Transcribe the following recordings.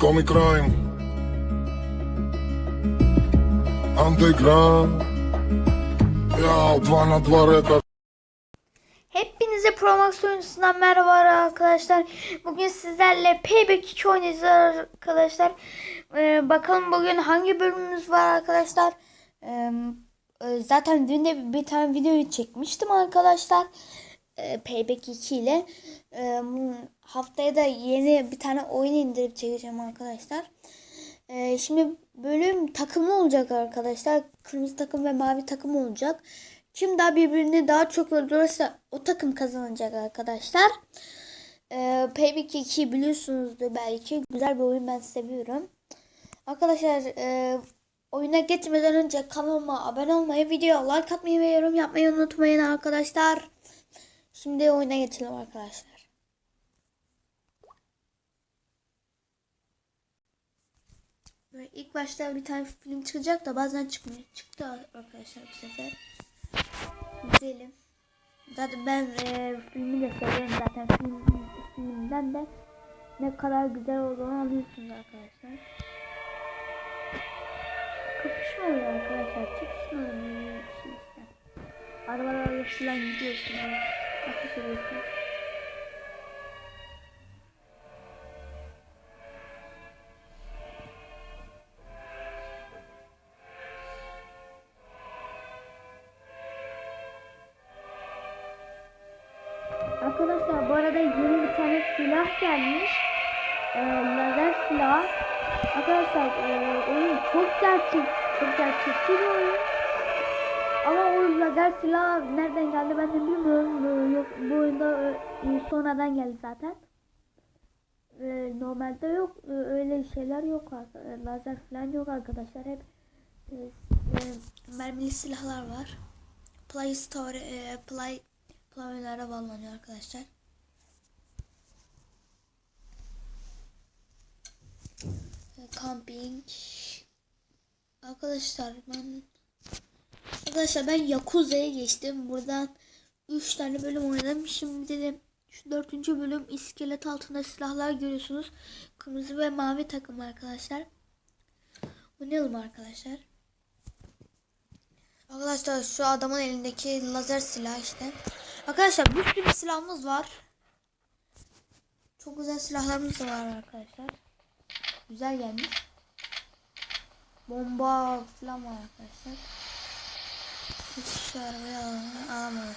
Comic crime Underground Ya 2 na Hepinize Promax oyuncusundan merhaba arkadaşlar. Bugün sizlerle Payback 2 oynayacağız arkadaşlar. Ee, bakalım bugün hangi bölümümüz var arkadaşlar. Ee, zaten dün de bir tane video çekmiştim arkadaşlar e, Payback 2 ile e, haftaya da yeni bir tane oyun indirip çekeceğim arkadaşlar. E, şimdi bölüm takımlı olacak arkadaşlar. Kırmızı takım ve mavi takım olacak. Kim daha birbirini daha çok öldürürse o takım kazanacak arkadaşlar. E, Payback 2 biliyorsunuzdur belki. Güzel bir oyun ben seviyorum. Arkadaşlar e, oyuna geçmeden önce kanalıma abone olmayı, videoya like atmayı ve yorum yapmayı unutmayın arkadaşlar. Şimdi oyuna geçelim arkadaşlar. Ve ilk başta bir tane film çıkacak da bazen çıkmıyor. Çıktı arkadaşlar bu sefer. Gidelim. Zaten ben e, filmi de seviyorum zaten. Film, filmden de ne kadar güzel olduğunu alıyorsunuz arkadaşlar. Kapışma oluyor arkadaşlar. Çıkışma oluyor. Arabalarla falan gidiyorsunuz. Arkadaşlar bu arada yeni bir tane silah gelmiş. Ee, silah. Arkadaşlar e, oyun çok gerçek, çok gerçekçi bir oyun. Ama o lazer silah nereden geldi ben de bilmiyorum. Ee, yok bu oyunda e, e, sonradan geldi zaten. Normalde yok e, öyle şeyler yok lazer falan yok arkadaşlar hep mermili silahlar var. Play Store Play Play'lara bağlanıyor arkadaşlar. E, camping Arkadaşlar ben Arkadaşlar ben Yakuza'ya geçtim. Buradan 3 tane bölüm oynadım. Şimdi dedim şu 4. bölüm iskelet altında silahlar görüyorsunuz. Kırmızı ve mavi takım arkadaşlar. Oynayalım arkadaşlar. Arkadaşlar şu adamın elindeki lazer silah işte. Arkadaşlar bir sürü silahımız var. Çok güzel silahlarımız da var arkadaşlar. Güzel gelmiş. Bomba falan var arkadaşlar. Hiç sarmayı alamadık.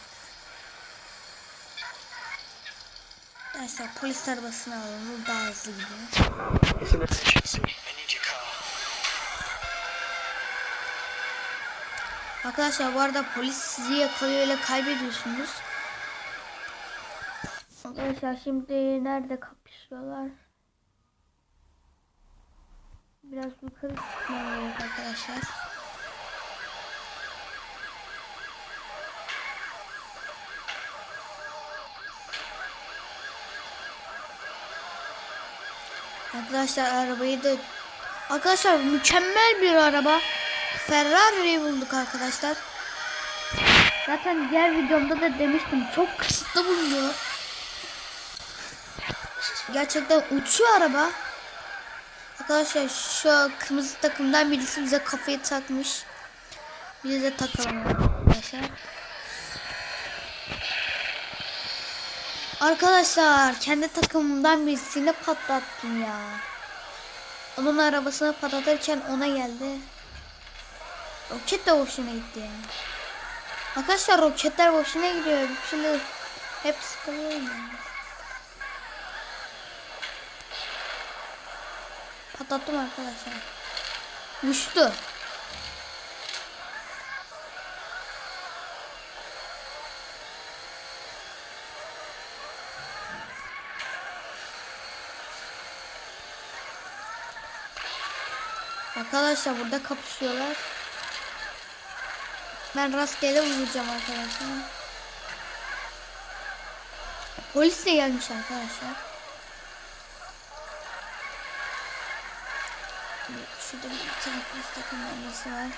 Arkadaşlar polis arabasını alalım. Bu daha hızlı gidiyor. Arkadaşlar bu arada polis sizi yakalıyor ile kaybediyorsunuz. Arkadaşlar şimdi nerede kapışıyorlar? Biraz yukarı çıkmalıyız arkadaşlar. Arkadaşlar arabayı da Arkadaşlar mükemmel bir araba. Ferrari'yi bulduk arkadaşlar. Zaten diğer videomda da demiştim çok kısıtlı bulunuyor. Gerçekten uçuyor araba. Arkadaşlar şu kırmızı takımdan birisi bize kafayı takmış. Bize de takalım arkadaşlar. Arkadaşlar kendi takımımdan birisini patlattım ya. Onun arabasını patlatırken ona geldi. Roket de boşuna gitti ya. Arkadaşlar roketler boşuna gidiyor. Şimdi hep sıkılıyor ya. Patlattım arkadaşlar. Uçtu. Arkadaşlar burada kapışıyorlar. Ben rastgele vuracağım arkadaşlar. Polis de gelmiş arkadaşlar. Şurada bir tane polis takım var.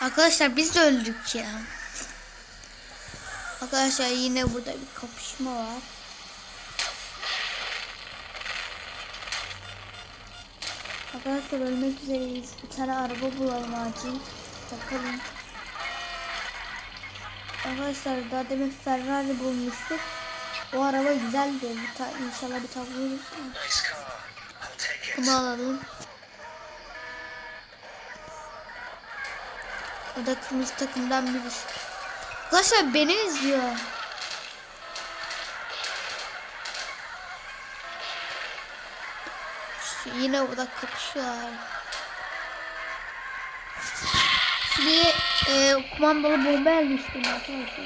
Arkadaşlar biz de öldük ya. Arkadaşlar yine burada bir kapışma var. Arkadaşlar ölmek üzereyiz. Bir tane araba bulalım acil. Bakalım. Arkadaşlar daha demin Ferrari bulmuştuk. O araba güzeldi. Bir ta inşallah bir tane buluruz. Bunu alalım. O da kırmızı takımdan birisi. Arkadaşlar beni izliyor. Şu yine burada kapışıyorlar. Şimdi e, kumandalı bomba elmiştim arkadaşlar.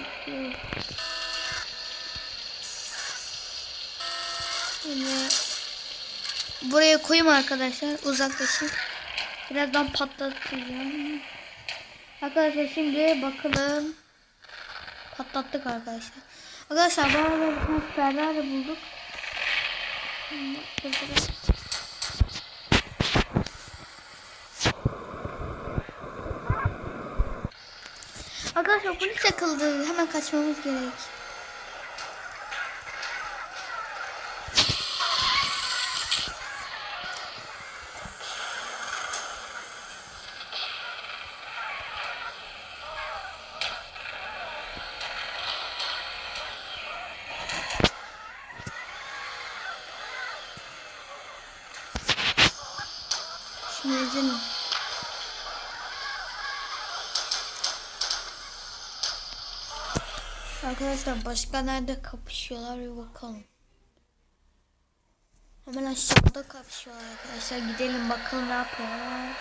Yine Buraya koyayım arkadaşlar. Uzaklaşın. Birazdan patlatacağım. Arkadaşlar şimdi bakalım. Patlattık arkadaşlar. Arkadaşlar bu arada bir tane Ferrari bulduk. Arkadaşlar polis yakıldı. Hemen kaçmamız gerek. Şimdi ezelim. Arkadaşlar başka nerede kapışıyorlar bir bakalım. Hemen aşağıda kapışıyorlar arkadaşlar. Gidelim bakalım ne yapıyorlar.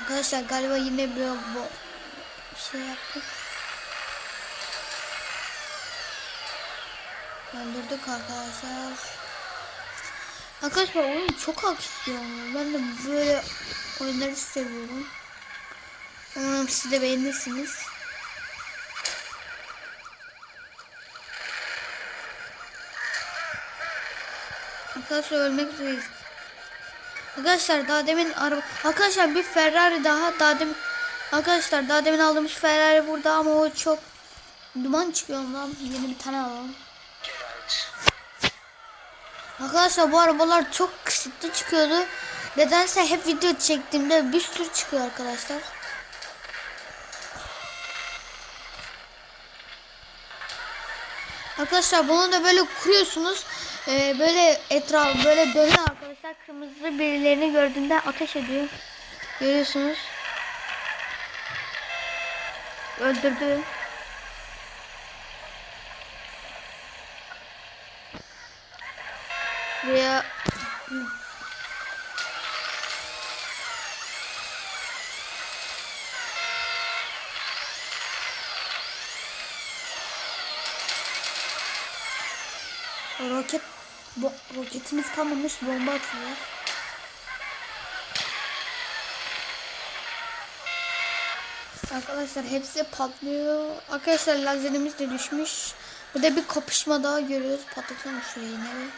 Arkadaşlar galiba yine bir bir şey yaptık. Öldürdük arkadaşlar. Arkadaşlar oyun çok aksiyon. Ben de böyle oyunları seviyorum. Umarım siz de beğenirsiniz. Arkadaşlar ölmek üzereyiz. Arkadaşlar daha demin araba... Arkadaşlar bir Ferrari daha daha demin... Arkadaşlar daha demin aldığımız Ferrari burada ama o çok duman çıkıyor ondan. Yeni bir tane alalım. Arkadaşlar bu arabalar çok kısıtlı çıkıyordu. Nedense hep video çektiğimde bir sürü çıkıyor arkadaşlar. Arkadaşlar bunu da böyle kuruyorsunuz. Ee, böyle etraf böyle dönüyor arkadaşlar. Kırmızı birilerini gördüğünde ateş ediyor. Görüyorsunuz. Öldürdü. Şuraya roket bo roketimiz kalmamış bomba atıyor. Arkadaşlar hepsi patlıyor. Arkadaşlar lazerimiz de düşmüş. Burada bir kapışma daha görüyoruz. Patlatalım şurayı yine.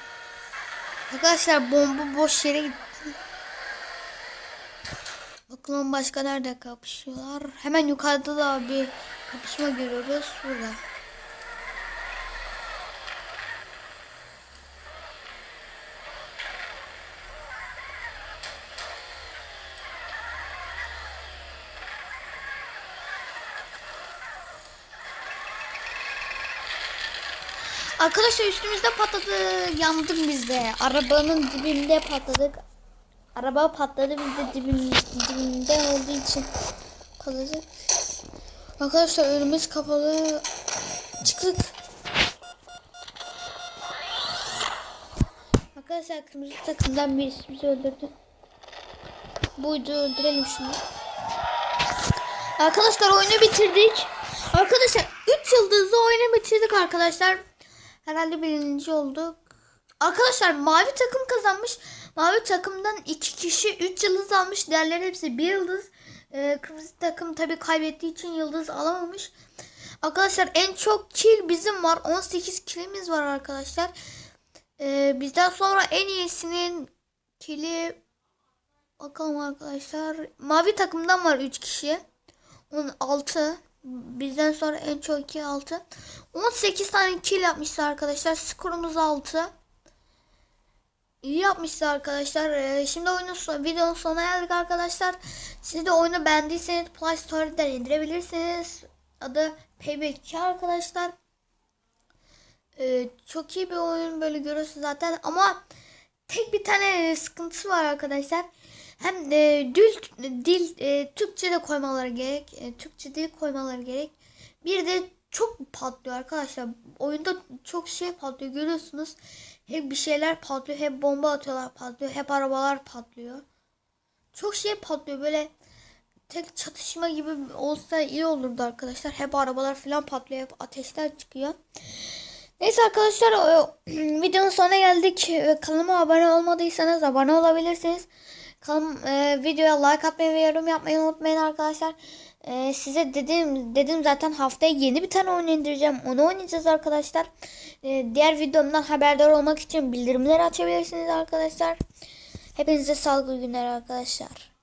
Arkadaşlar bomba boş yere gitti. Bakalım başka nerede kapışıyorlar. Hemen yukarıda da bir kapışma görüyoruz. Burada. Arkadaşlar üstümüzde patladı. Yandık biz de. Arabanın dibinde patladık. Araba patladı biz de dibin, dibinde olduğu için kalacak. Arkadaşlar önümüz kapalı. Çıktık. Arkadaşlar kırmızı takımdan birisi bizi öldürdü. Buydu öldürelim şunu. Arkadaşlar oyunu bitirdik. Arkadaşlar 3 yıldızlı oyunu bitirdik arkadaşlar. Herhalde birinci olduk. Arkadaşlar mavi takım kazanmış. Mavi takımdan 2 kişi 3 yıldız almış. Diğerleri hepsi 1 yıldız. Ee, kırmızı takım tabi kaybettiği için yıldız alamamış. Arkadaşlar en çok kill bizim var. 18 killimiz var arkadaşlar. Ee, bizden sonra en iyisinin kili bakalım arkadaşlar. Mavi takımdan var 3 kişi. 16 bizden sonra en çok 2 6. 18 tane kill yapmışlar arkadaşlar. Skorumuz 6. İyi yapmışlar arkadaşlar. Ee, şimdi oyunun son, videonun sonuna geldik arkadaşlar. Siz de oyunu beğendiyseniz Play Store'dan indirebilirsiniz. Adı Payback 2 arkadaşlar. Ee, çok iyi bir oyun böyle görüyorsunuz zaten ama tek bir tane sıkıntısı var arkadaşlar. Hem e, dil dil e, Türkçe de koymaları gerek. E, Türkçe dil koymaları gerek. Bir de çok patlıyor arkadaşlar. Oyunda çok şey patlıyor görüyorsunuz. Hep bir şeyler patlıyor. Hep bomba atıyorlar patlıyor. Hep arabalar patlıyor. Çok şey patlıyor böyle tek çatışma gibi olsa iyi olurdu arkadaşlar. Hep arabalar falan patlıyor. Hep ateşler çıkıyor. Neyse arkadaşlar videonun sonuna geldik. Kanalıma abone olmadıysanız abone olabilirsiniz. Kanalım, e, videoya like atmayı ve yorum yapmayı unutmayın arkadaşlar. E, size dedim dedim zaten haftaya yeni bir tane oyun indireceğim. Onu oynayacağız arkadaşlar. E, diğer videomdan haberdar olmak için bildirimleri açabilirsiniz arkadaşlar. Hepinize sağlıklı günler arkadaşlar.